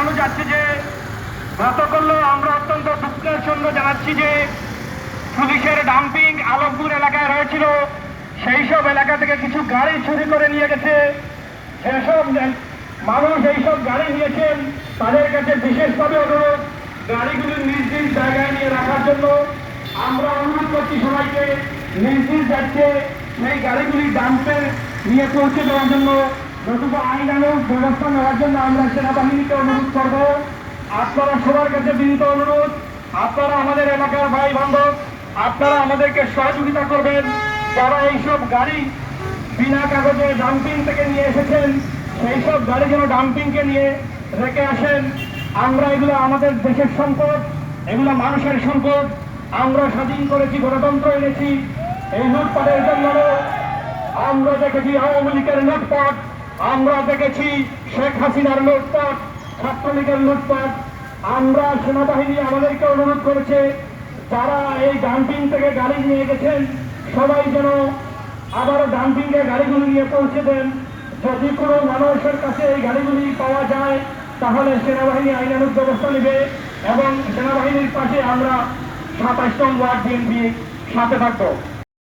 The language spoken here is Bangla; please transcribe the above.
জানানো যাচ্ছে যে গতকাল আমরা অত্যন্ত দুঃখের সঙ্গে জানাচ্ছি যে পুলিশের ডাম্পিং আলমপুর এলাকায় হয়েছিল সেই সব এলাকা থেকে কিছু গাড়ি চুরি করে নিয়ে গেছে। সেসব মানুষ এইসব গাড়ি নিয়েছেন। তাদের কাছে বিশেষভাবে অনুরোধ, গাড়িগুলি নিজ নিজ জায়গায় নিয়ে রাখার জন্য। আমরা অনুরোধ করছি সবাইকে, নিজ নিজ যাচ্ছে সেই গাড়িগুলি ডাম্পে নিয়ে পৌঁছে দেওয়ার জন্য। নতুবা আইনানুগ ব্যবস্থা নেওয়ার জন্য আমরা সেনাবাহিনীকে অনুরোধ করব। আপনারা সবার কাছে বিনীত অনুরোধ, আপনারা আমাদের এলাকার ভাই বান্ধব আপনারা আমাদেরকে সহযোগিতা করবেন। যারা এইসব গাড়ি বিনা কাগজে ডাম্পিং থেকে নিয়ে এসেছেন সেই সব গাড়ি যেন ডাম্পিংকে নিয়ে রেখে আসেন। আমরা এগুলো আমাদের দেশের সম্পদ, এগুলো মানুষের সম্পদ। আমরা স্বাধীন করেছি, গণতন্ত্র এনেছি। এই লুটপাটের জন্য আমরা দেখেছি আওয়ামী লীগের লুটপাট। আমরা দেখেছি শেখ হাসিনার লুটপাট, ছাত্রলীগের লুটপাট। আমরা সেনাবাহিনী আমাদেরকে অনুরোধ করেছে, যারা এই ডাম্পিং থেকে গাড়ি নিয়ে গেছেন, সবাই যেন আবারও ডাম্পিংয়ে গাড়িগুলি নিয়ে পৌঁছে দেন। যদি কোনো মানুষের কাছে এই গাড়িগুলি পাওয়া যায়, তাহলে সেনাবাহিনী আইনানুগ ব্যবস্থা নেবে এবং সেনাবাহিনীর পাশে আমরা সাতাশ নং ওয়ার্ড বিএনপি সাথে থাকব।